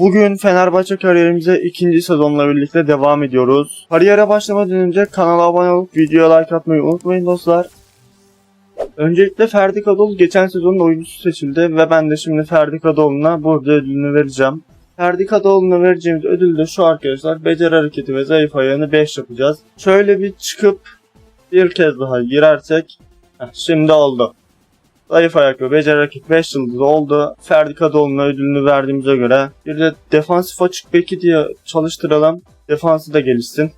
Bugün Fenerbahçe kariyerimize ikinci sezonla birlikte devam ediyoruz. Kariyere başlamadan önce kanala abone olup videoya like atmayı unutmayın dostlar. Öncelikle Ferdi Kadıoğlu geçen sezonun oyuncusu seçildi ve ben de şimdi Ferdi Kadıoğlu'na burada ödülünü vereceğim. Ferdi Kadıoğlu'na vereceğimiz ödül de şu arkadaşlar. Beceri hareketi ve zayıf ayağını 5 yapacağız. Şöyle bir çıkıp bir kez daha girersek Heh, şimdi oldu. Zayıf ayak ve beceri hareket 5 yıldız oldu. Ferdi Kadıoğlu'na ödülünü verdiğimize göre bir de defansif açık beki diye çalıştıralım. Defansı da gelişsin.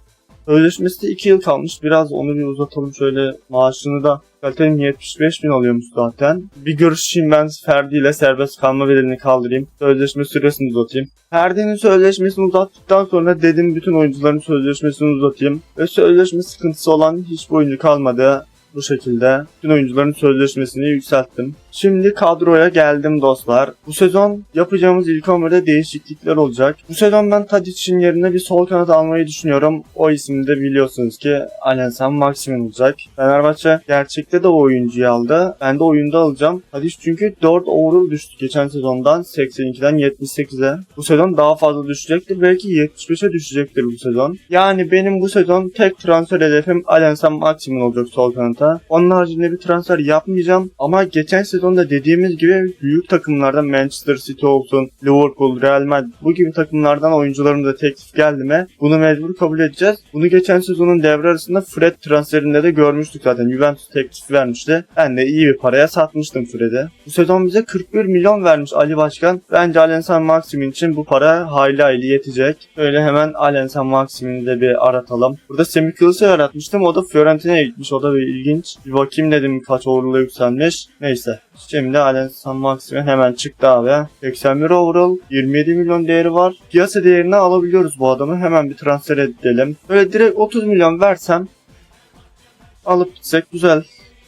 Sözleşmesi de 2 yıl kalmış. Biraz onu bir uzatalım şöyle maaşını da. Kalitenin 75 bin alıyormuş zaten. Bir görüşeyim ben Ferdi ile serbest kalma bedelini kaldırayım. Sözleşme süresini uzatayım. Ferdi'nin sözleşmesini uzattıktan sonra dedim bütün oyuncuların sözleşmesini uzatayım. Ve sözleşme sıkıntısı olan hiçbir oyuncu kalmadı. Bu şekilde bütün oyuncuların sözleşmesini yükselttim. Şimdi kadroya geldim dostlar. Bu sezon yapacağımız ilk 11'de değişiklikler olacak. Bu sezon ben Tadic'in yerine bir sol kanat almayı düşünüyorum. O ismi de biliyorsunuz ki Alensan Maximin olacak. Fenerbahçe gerçekte de o oyuncuyu aldı. Ben de oyunda alacağım. Tadic çünkü 4 overall düştü geçen sezondan 82'den 78'e. Bu sezon daha fazla düşecektir. Belki 75'e düşecektir bu sezon. Yani benim bu sezon tek transfer hedefim Alensan Maximin olacak sol kanata. Onun haricinde bir transfer yapmayacağım. Ama geçen sezonda dediğimiz gibi büyük takımlardan Manchester City olsun, Liverpool, Real Madrid bu gibi takımlardan oyuncularımıza teklif geldi mi bunu mecbur kabul edeceğiz. Bunu geçen sezonun devre arasında Fred transferinde de görmüştük zaten. Juventus teklif vermişti. Ben de iyi bir paraya satmıştım Fred'i. Bu sezon bize 41 milyon vermiş Ali Başkan. Bence Alensan Maximin için bu para hayli hayli yetecek. Böyle hemen Alensan Maximin'i de bir aratalım. Burada Semih Kılıç'ı aratmıştım. O da Fiorentina'ya gitmiş. O da bir ilginç. Bir bakayım dedim kaç overall'a yükselmiş. Neyse. Şimdi Alensan Maximin hemen çıktı abi. 81 overall. 27 milyon değeri var. Piyasa değerini alabiliyoruz bu adamı. Hemen bir transfer edelim. Böyle direkt 30 milyon versem alıp gitsek güzel.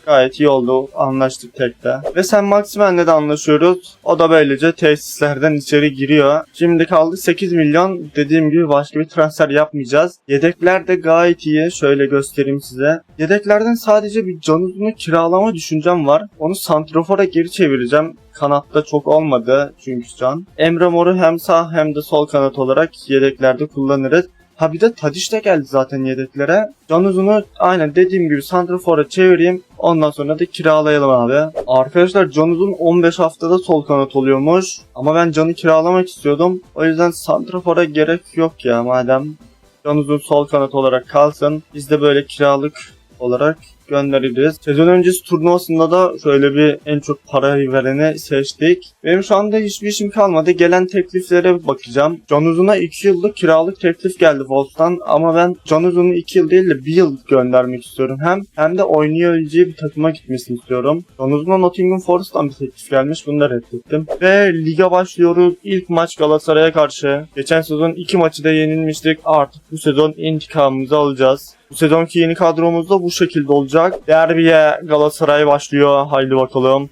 Gayet iyi oldu. Anlaştık tekte. Ve sen Maximen'le de anlaşıyoruz. O da böylece tesislerden içeri giriyor. Şimdi kaldı 8 milyon. Dediğim gibi başka bir transfer yapmayacağız. Yedekler de gayet iyi. Şöyle göstereyim size. Yedeklerden sadece bir can uzunu kiralama düşüncem var. Onu Santrofor'a geri çevireceğim. Kanatta çok olmadı çünkü can. Emre Mor'u hem sağ hem de sol kanat olarak yedeklerde kullanırız. Ha bir de Tadiş de geldi zaten yedeklere. Can Uzun'u aynen dediğim gibi Santrafor'a çevireyim. Ondan sonra da kiralayalım abi. Arkadaşlar Can Uzun 15 haftada sol kanat oluyormuş. Ama ben Can'ı kiralamak istiyordum. O yüzden Santrafor'a gerek yok ya madem. Can Uzun sol kanat olarak kalsın. Biz de böyle kiralık olarak göndeririz. Sezon öncesi turnuvasında da şöyle bir en çok parayı vereni seçtik. Benim şu anda hiçbir işim kalmadı. Gelen tekliflere bakacağım. Can Uzun'a 2 yıllık kiralık teklif geldi Wolves'tan ama ben Can Uzun'u 2 yıl değil de 1 yıl göndermek istiyorum. Hem hem de oynayabileceği bir takıma gitmesini istiyorum. Can Uzun'a Nottingham Forest'tan bir teklif gelmiş. Bunu da reddettim. Ve lige başlıyoruz. İlk maç Galatasaray'a karşı. Geçen sezon 2 maçı da yenilmiştik. Artık bu sezon intikamımızı alacağız. Bu sezonki yeni kadromuz da bu şekilde olacak. Derbiye Galatasaray başlıyor. Haydi bakalım.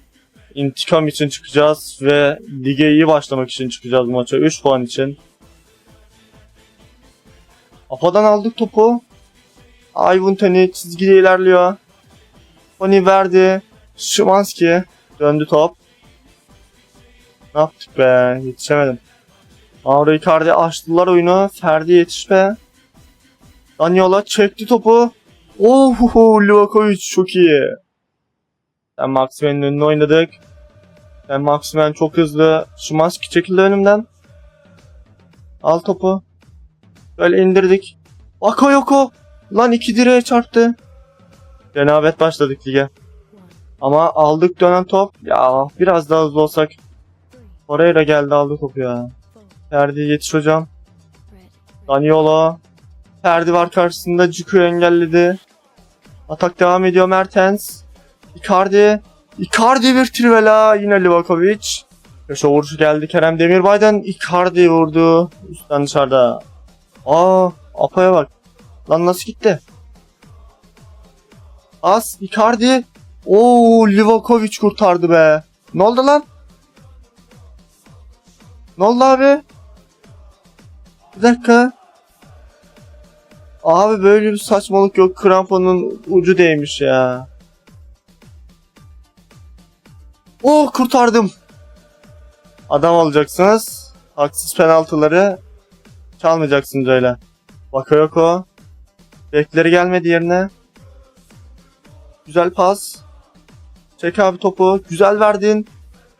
İntikam için çıkacağız ve lige iyi başlamak için çıkacağız maça. 3 puan için. Apadan aldık topu. Ayvun Teni çizgide ilerliyor. Tony verdi. Şimanski. Döndü top. Ne yaptık be? Yetişemedim. Mauro Icardi açtılar oyunu. Ferdi yetiş be. Daniola çekti topu. Oho Livakovic çok iyi. Ben Maximen'in önüne oynadık. Ben Maximen çok hızlı. Şimanski çekildi önümden. Al topu. Böyle indirdik. Bakayoko. Lan iki direğe çarptı. Cenabet başladık lige. Ama aldık dönen top. Ya biraz daha hızlı olsak. Oraya da geldi aldı topu ya. Ferdi yetiş hocam. Daniolo. Ferdi var karşısında Ciku'yu engelledi. Atak devam ediyor Mertens. Icardi. Icardi bir trivela. Yine Livakovic. Köşe vuruşu geldi Kerem Demirbay'dan. Icardi vurdu. Üstten dışarıda. Aa, Apa'ya bak. Lan nasıl gitti? As, Icardi. Oo, Livakovic kurtardı be. Ne oldu lan? Ne oldu abi? Bir dakika. Abi böyle bir saçmalık yok. Kramponun ucu değmiş ya. Oh kurtardım. Adam alacaksınız. Haksız penaltıları çalmayacaksınız öyle. Bakayoko. Bekleri gelmedi yerine. Güzel pas. Çek abi topu. Güzel verdin.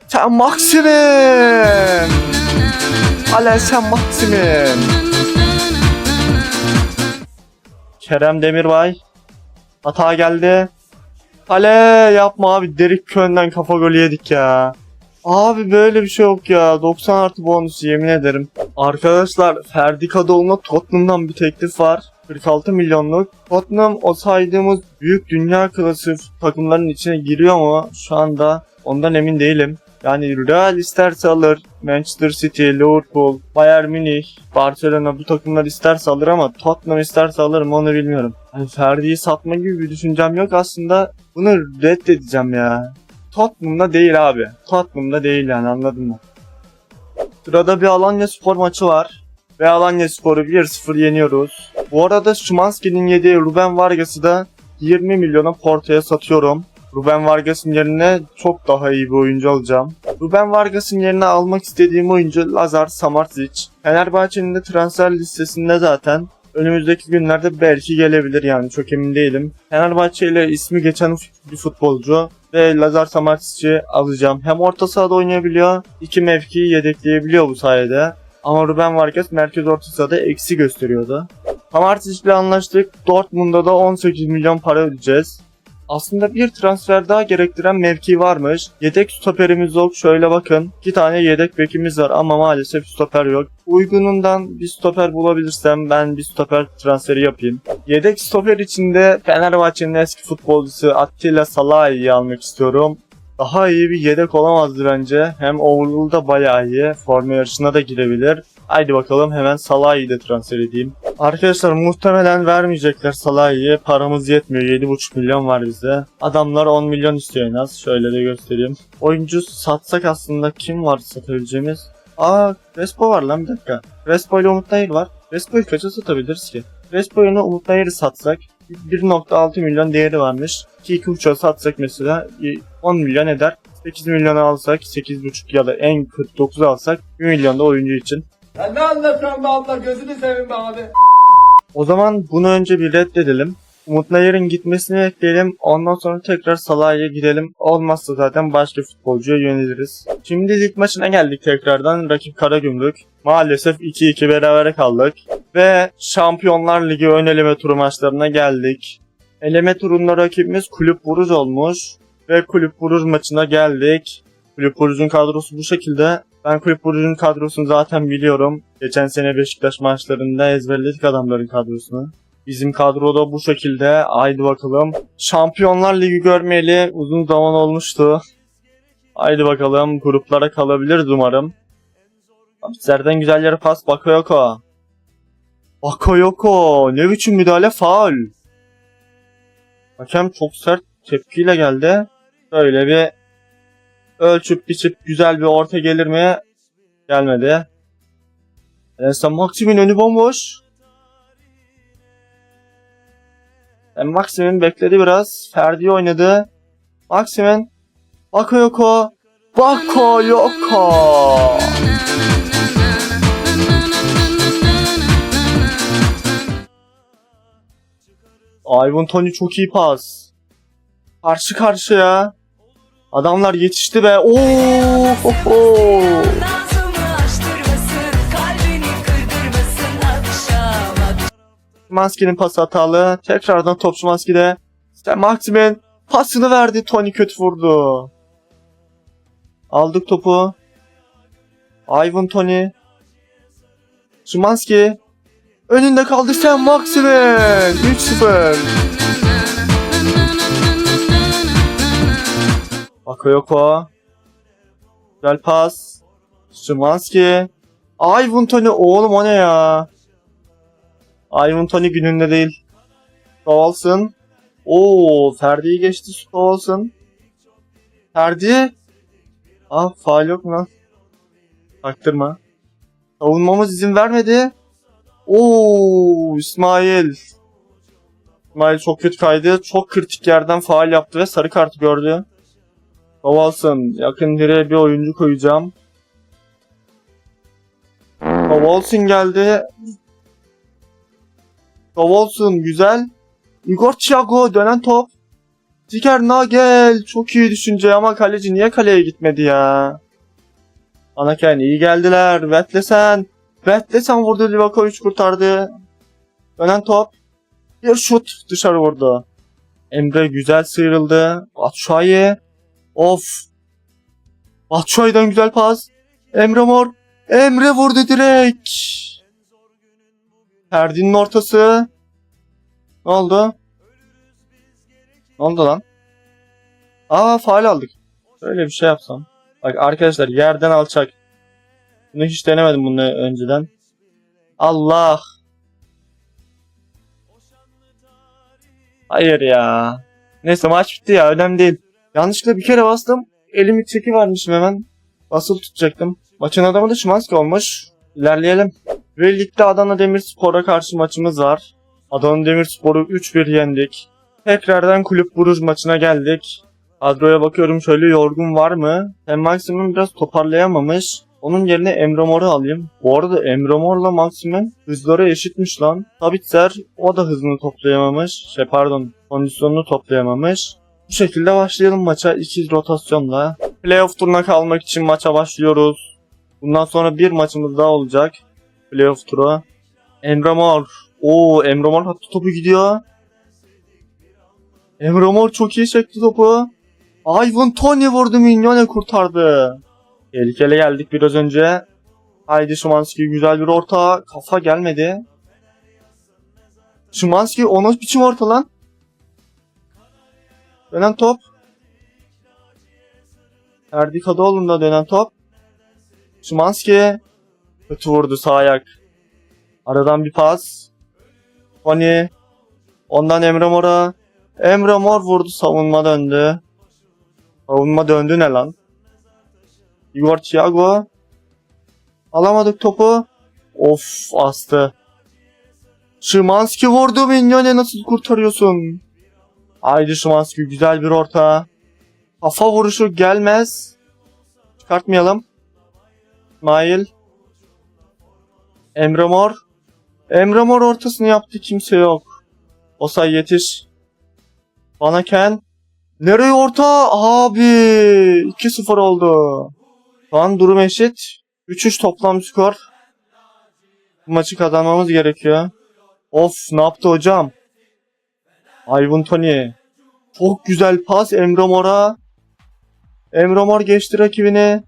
Sen Maxim'in. Alen sen Maxim'in. Kerem Demirbay. Hata geldi. Kale yapma abi. Derik Kön'den kafa golü yedik ya. Abi böyle bir şey yok ya. 90 artı bonus yemin ederim. Arkadaşlar Ferdi Kadıoğlu'na Tottenham'dan bir teklif var. 46 milyonluk. Tottenham o saydığımız büyük dünya klası takımların içine giriyor mu? Şu anda ondan emin değilim. Yani Real isterse alır. Manchester City, Liverpool, Bayern Münih, Barcelona bu takımlar isterse alır ama Tottenham isterse alır mı onu bilmiyorum. Yani Ferdi'yi satma gibi bir düşüncem yok aslında. Bunu reddedeceğim ya. Tottenham'da değil abi. Tottenham'da değil yani anladın mı? Sırada bir Alanya Spor maçı var. Ve Alanya Spor'u 1-0 yeniyoruz. Bu arada Szymanski'nin yediği Ruben Vargas'ı da 20 milyona Porto'ya satıyorum. Ruben Vargas'ın yerine çok daha iyi bir oyuncu alacağım. Ruben Vargas'ın yerine almak istediğim oyuncu Lazar Samardzic. Fenerbahçe'nin de transfer listesinde zaten. Önümüzdeki günlerde belki gelebilir yani çok emin değilim. Fenerbahçe ile ismi geçen bir futbolcu ve Lazar Samardzic'i alacağım. Hem orta sahada oynayabiliyor, iki mevkiyi yedekleyebiliyor bu sayede. Ama Ruben Vargas merkez orta sahada eksi gösteriyordu. Samardzic ile anlaştık. Dortmund'a da 18 milyon para ödeyeceğiz. Aslında bir transfer daha gerektiren mevki varmış. Yedek stoperimiz yok. Şöyle bakın. iki tane yedek bekimiz var ama maalesef stoper yok. Uygunundan bir stoper bulabilirsem ben bir stoper transferi yapayım. Yedek stoper içinde Fenerbahçe'nin eski futbolcusu Attila Salahi'yi almak istiyorum. Daha iyi bir yedek olamazdı bence. Hem overall'da bayağı iyi. Forma yarışına da girebilir. Haydi bakalım hemen Salah'ı da transfer edeyim. Arkadaşlar muhtemelen vermeyecekler Salah'ı. Paramız yetmiyor. 7,5 milyon var bizde. Adamlar 10 milyon istiyor en az. Şöyle de göstereyim. Oyuncu satsak aslında kim var satabileceğimiz? Aa Crespo var lan bir dakika. Crespo ile Umut Nayır var. Crespo'yu kaça satabiliriz ki? Yerine Umut Nayır'ı satsak 1.6 milyon değeri varmış. 2 uçağı satsak mesela 10 milyon eder. 8 milyona alsak 8.5 ya da en kötü 9 alsak 1 milyon da oyuncu için. Ya ne anlatıyorsun be abla gözünü seveyim be abi. O zaman bunu önce bir reddedelim. Umut Nayır'ın gitmesini bekleyelim. Ondan sonra tekrar Salah'a gidelim. Olmazsa zaten başka futbolcuya yöneliriz. Şimdi lig maçına geldik tekrardan. Rakip Karagümrük. Maalesef 2-2 berabere kaldık. Ve Şampiyonlar Ligi ön eleme turu maçlarına geldik. Eleme turunda rakibimiz Kulüp Buruj olmuş. Ve Kulüp Buruj maçına geldik. Kulüp Buruj'un kadrosu bu şekilde. Ben Kulüp Buruj'un kadrosunu zaten biliyorum. Geçen sene Beşiktaş maçlarında ezberledik adamların kadrosunu. Bizim kadroda bu şekilde. Haydi bakalım. Şampiyonlar Ligi görmeyeli uzun zaman olmuştu. Haydi bakalım. Gruplara kalabiliriz umarım. Bizlerden güzel yere pas Bakayoko. Bakayoko. Ne biçim müdahale faul. Hakem çok sert tepkiyle geldi. Böyle bir ölçüp biçip güzel bir orta gelir mi? Gelmedi. Neyse Maxim'in önü bomboş. Yani Maxim'in bekledi biraz. Ferdi oynadı. Maxim'in Bakayoko. Bakayoko. Ivan Tony çok iyi pas. Karşı karşıya. Adamlar yetişti be. Oo! ho, ho. Pası hatalı. Tekrardan topçu Maski'de. İşte Maximin pasını verdi. Tony kötü vurdu. Aldık topu. Ivan Tony. Szymanski. Önünde kaldı sen Maximin. 3-0. Bakayoko. Güzel pas. Szymanski. Ivan Tony. Oğlum o ne ya? Ivan Tony gününde değil. Stovalsın. Oo, Ferdi'yi geçti Stovalsın. Ferdi. Ah, faal yok mu lan? Taktırma. Savunmamız izin vermedi. Oo, İsmail. İsmail çok kötü kaydı. Çok kritik yerden faal yaptı ve sarı kartı gördü. Stovalsın. Yakın direğe bir oyuncu koyacağım. Wolfsin geldi. Wolfsin güzel. Igor Thiago dönen top. Ziger Nagel çok iyi düşünce ama kaleci niye kaleye gitmedi ya? Anaken iyi geldiler. Vetlesen. Vetlesen vurdu Livakovic kurtardı. Dönen top. Bir şut dışarı vurdu. Emre güzel sıyrıldı. Batshuayi. Of. Batshuayi'den güzel pas. Emre Mor. Emre vurdu direkt. Ferdi'nin ortası. Ne oldu? Ne oldu lan? Aa faal aldık. Böyle bir şey yapsam. Bak arkadaşlar yerden alçak. Bunu hiç denemedim bunu önceden. Allah. Hayır ya. Neyse maç bitti ya önemli değil. Yanlışlıkla bir kere bastım. Elimi çeki varmışım hemen. Basılı tutacaktım. Maçın adamı da Şimanski olmuş. İlerleyelim. Ve ligde Adana Demirspor'a karşı maçımız var. Adana Demirspor'u 3-1 yendik. Tekrardan kulüp buruş maçına geldik. Kadroya bakıyorum şöyle yorgun var mı? Hem Maximum biraz toparlayamamış. Onun yerine Emre Mor'u alayım. Bu arada Emre Mor'la Maximum hızları eşitmiş lan. Sabitzer o da hızını toplayamamış. Şey pardon kondisyonunu toplayamamış. Bu şekilde başlayalım maça 2 rotasyonla. Playoff turuna kalmak için maça başlıyoruz. Bundan sonra bir maçımız daha olacak. Playoff turu. Emre Mor. Oo Emre Mor hattı topu gidiyor. Emre Mor çok iyi çekti topu. Ivan Tony vurdu Mignone kurtardı. Tehlikeli geldik biraz önce. Haydi Şimanski güzel bir orta. Kafa gelmedi. Şimanski o nasıl biçim orta lan? Dönen top. Ferdi Kadıoğlu'nda dönen top. Şimanski. Kötü vurdu sağ ayak. Aradan bir pas. Tony. Ondan Emre Mor'a. Emre Mor vurdu savunma döndü. Savunma döndü ne lan? Igor Thiago. Alamadık topu. Of astı. Şimanski vurdu Mignone nasıl kurtarıyorsun? Haydi Şimanski güzel bir orta. Kafa vuruşu gelmez. Çıkartmayalım. İsmail. Emre Mor. Emre Mor ortasını yaptı kimse yok. Osay yetiş. Bana Ken. Nereye orta? Abi 2-0 oldu. Şu an durum eşit. 3-3 toplam skor. Bu maçı kazanmamız gerekiyor. Of ne yaptı hocam? Ivan Tony. Çok güzel pas Emre Mor'a. Emre Mor geçti rakibini.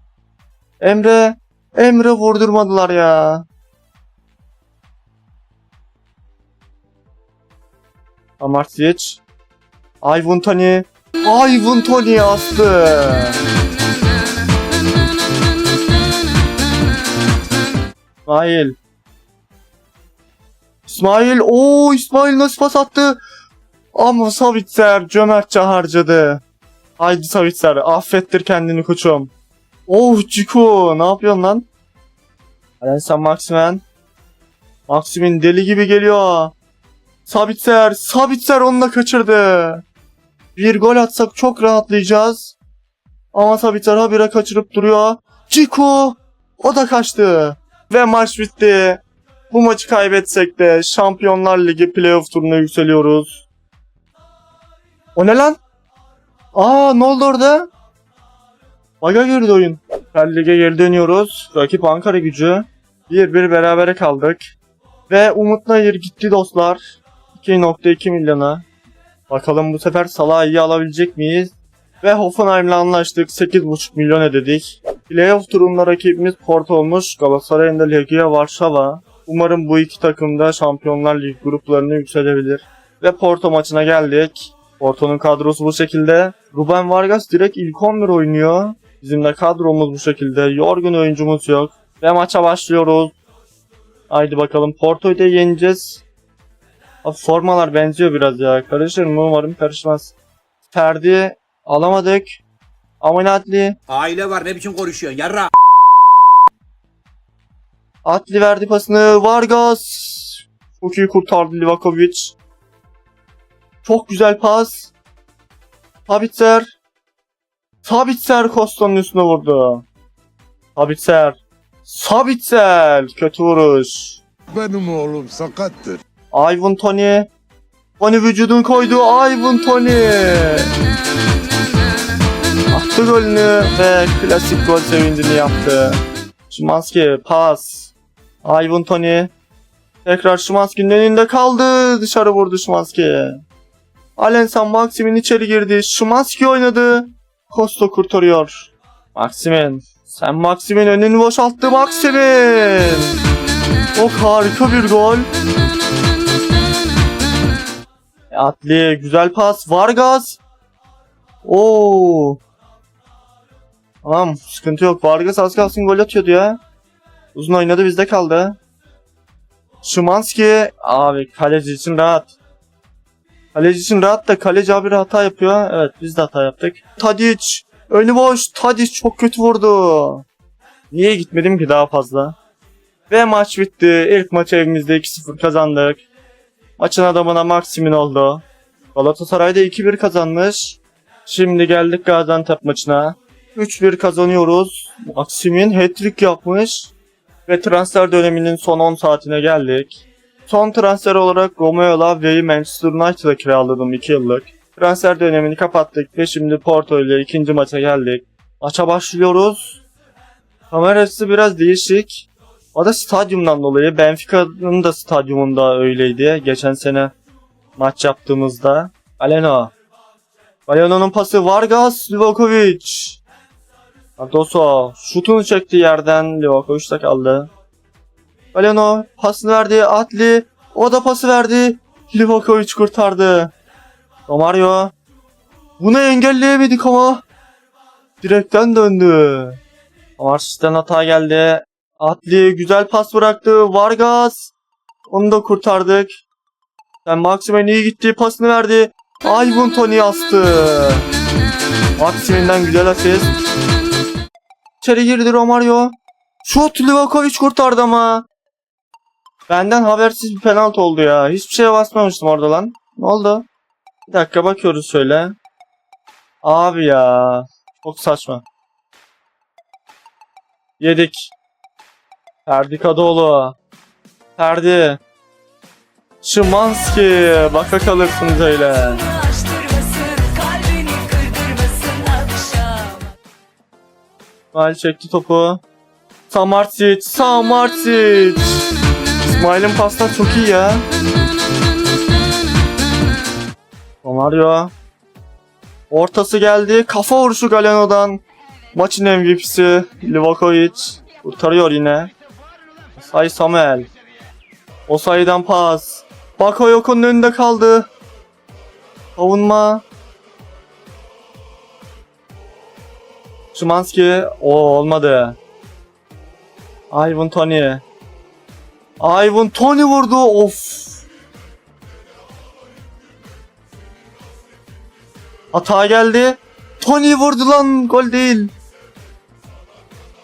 Emre. Emre vurdurmadılar ya. Amartyic. Ivan Tony. Ivan Tony astı. İsmail. İsmail. Oo İsmail nasıl pas attı? Ama Savitzer cömertçe harcadı. Haydi Savitzer affettir kendini koçum. Oh Ciku ne yapıyorsun lan? Hadi sen Maximen. Maximin deli gibi geliyor. Sabitzer, Sabitzer onu da kaçırdı. Bir gol atsak çok rahatlayacağız. Ama Sabitzer habire kaçırıp duruyor. Ciku o da kaçtı. Ve maç bitti. Bu maçı kaybetsek de Şampiyonlar Ligi playoff turuna yükseliyoruz. O ne lan? Aa ne oldu orada? Baga girdi oyun. Süper Lig'e geri dönüyoruz. Rakip Ankara gücü. 1-1 berabere kaldık. Ve Umut Nayır gitti dostlar. 2.2 milyona. Bakalım bu sefer Salah'ı iyi alabilecek miyiz? Ve Hoffenheim'le anlaştık. 8.5 milyon ödedik. Playoff turunda rakibimiz Porto olmuş. Galatasaray'ın da Legia Varşova. Umarım bu iki takım da Şampiyonlar Ligi gruplarını yükselebilir. Ve Porto maçına geldik. Porto'nun kadrosu bu şekilde. Ruben Vargas direkt ilk 11 oynuyor. Bizim de kadromuz bu şekilde. Yorgun oyuncumuz yok. Ve maça başlıyoruz. Haydi bakalım Porto'yu da yeneceğiz. Abi formalar benziyor biraz ya. Karışır mı? Umarım karışmaz. Ferdi alamadık. Amanatli. Aile var ne biçim konuşuyorsun yarra. Atli verdi pasını. Vargas. Çok iyi kurtardı Livakovic. Çok güzel pas. Sabitzer. Sabitzer Costa'nın üstüne vurdu. Sabitzer. Sabitzel. Kötü vuruş. Benim oğlum sakattır. Ivan Tony. Tony vücudun koydu. Ivan Tony. Attı golünü ve klasik gol sevincini yaptı. Şimanski pas. Ivan Tony. Tekrar Şimanski'nin önünde kaldı. Dışarı vurdu Şimanski. Alensan Maxim'in içeri girdi. Şimanski oynadı. Kosta kurtarıyor. Maximin. Sen Maxim'in önünü boşalttı Maximin. Çok harika bir gol. Atli güzel pas. Vargas. Oo. Tamam sıkıntı yok. Vargas az kalsın gol atıyordu ya. Uzun oynadı bizde kaldı. Şimanski. Abi kaleci için rahat. Kaleci için rahat da kaleci abi hata yapıyor. Evet biz de hata yaptık. Tadic. Önü boş. Tadic çok kötü vurdu. Niye gitmedim ki daha fazla? Ve maç bitti. İlk maç evimizde 2-0 kazandık. Maçın adamına Maximin oldu. Galatasaray'da 2-1 kazanmış. Şimdi geldik Gaziantep maçına. 3-1 kazanıyoruz. Maximin hat-trick yapmış. Ve transfer döneminin son 10 saatine geldik. Son transfer olarak Romeo Lavia'yı Manchester United'a kiraladım 2 yıllık. Transfer dönemini kapattık ve şimdi Porto ile ikinci maça geldik. Maça başlıyoruz. Kamerası biraz değişik. O da stadyumdan dolayı. Benfica'nın da stadyumunda öyleydi. Geçen sene maç yaptığımızda. Aleno. Aleno'nun pası Vargas, Livakovic. Cardoso şutunu çekti yerden. Livakovic de kaldı. Aleno pasını verdi. Atli. O da pası verdi. Livakovic kurtardı. Romario. Bunu engelleyemedik ama. Direkten döndü. Mars'tan hata geldi. Atli güzel pas bıraktı. Vargas. Onu da kurtardık. Sen Maximen iyi gitti. Pasını verdi. Ivan Tony astı. Maximen'den güzel asist. İçeri girdi Romario. Şut Livakovic kurtardı ama. Benden habersiz bir penaltı oldu ya. Hiçbir şeye basmamıştım orada lan. Ne oldu? Bir dakika bakıyoruz şöyle. Abi ya. Çok saçma. Yedik. Ferdi Kadıoğlu. Ferdi. Şimanski. Baka kalırsınız öyle. İsmail çekti topu. Samarsic. Samarsic. İsmail'in paslar çok iyi ya. Romario. Ortası geldi. Kafa vuruşu Galeno'dan. Maçın MVP'si Livakovic. Kurtarıyor yine. Say Samuel. O sayıdan pas. Bakayoko'nun önünde kaldı. Savunma. Szymanski. O olmadı. Ivan Tony. Ivan Tony vurdu. Of. Hata geldi. Tony vurdu lan. Gol değil.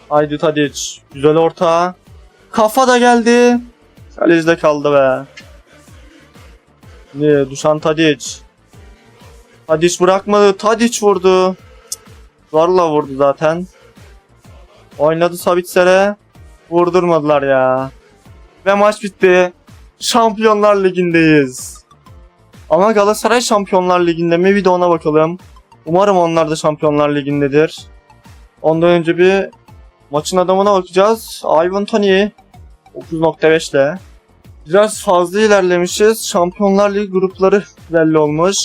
Haydi Tadic. Güzel orta. Kafa da geldi. Kalecide kaldı be. Ne? Dušan Tadic. Tadic bırakmadı. Tadic vurdu. Zorla vurdu zaten. Oynadı Sabitser'e. Vurdurmadılar ya. Ve maç bitti. Şampiyonlar Ligi'ndeyiz. Ama Galatasaray Şampiyonlar Ligi'nde mi? Bir de ona bakalım. Umarım onlar da Şampiyonlar Ligi'ndedir. Ondan önce bir maçın adamına bakacağız. Ivan Tony 9.5 ile. Biraz fazla ilerlemişiz. Şampiyonlar Ligi grupları belli olmuş.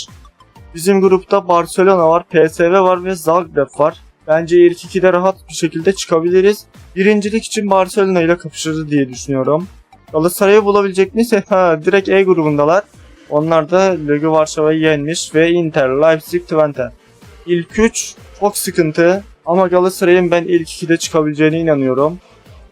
Bizim grupta Barcelona var, PSV var ve Zagreb var. Bence ilk ikide rahat bir şekilde çıkabiliriz. Birincilik için Barcelona ile kapışırız diye düşünüyorum. Galatasaray'ı bulabilecek miyse ha direkt E grubundalar. Onlar da Ligi Varşova'yı yenmiş ve Inter, Leipzig, Twente. İlk 3 çok sıkıntı ama Galatasaray'ın ben ilk 2'de çıkabileceğine inanıyorum.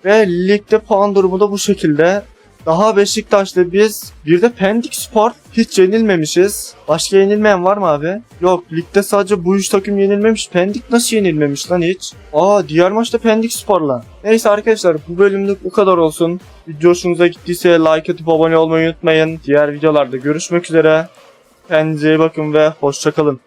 Ve ligde puan durumu da bu şekilde. Daha Beşiktaş'ta biz bir de Pendik Spor hiç yenilmemişiz. Başka yenilmeyen var mı abi? Yok ligde sadece bu üç takım yenilmemiş. Pendik nasıl yenilmemiş lan hiç? Aa diğer maçta Pendik Spor'la. Neyse arkadaşlar bu bölümlük bu kadar olsun. Video hoşunuza gittiyse like atıp abone olmayı unutmayın. Diğer videolarda görüşmek üzere. Kendinize iyi bakın ve hoşçakalın.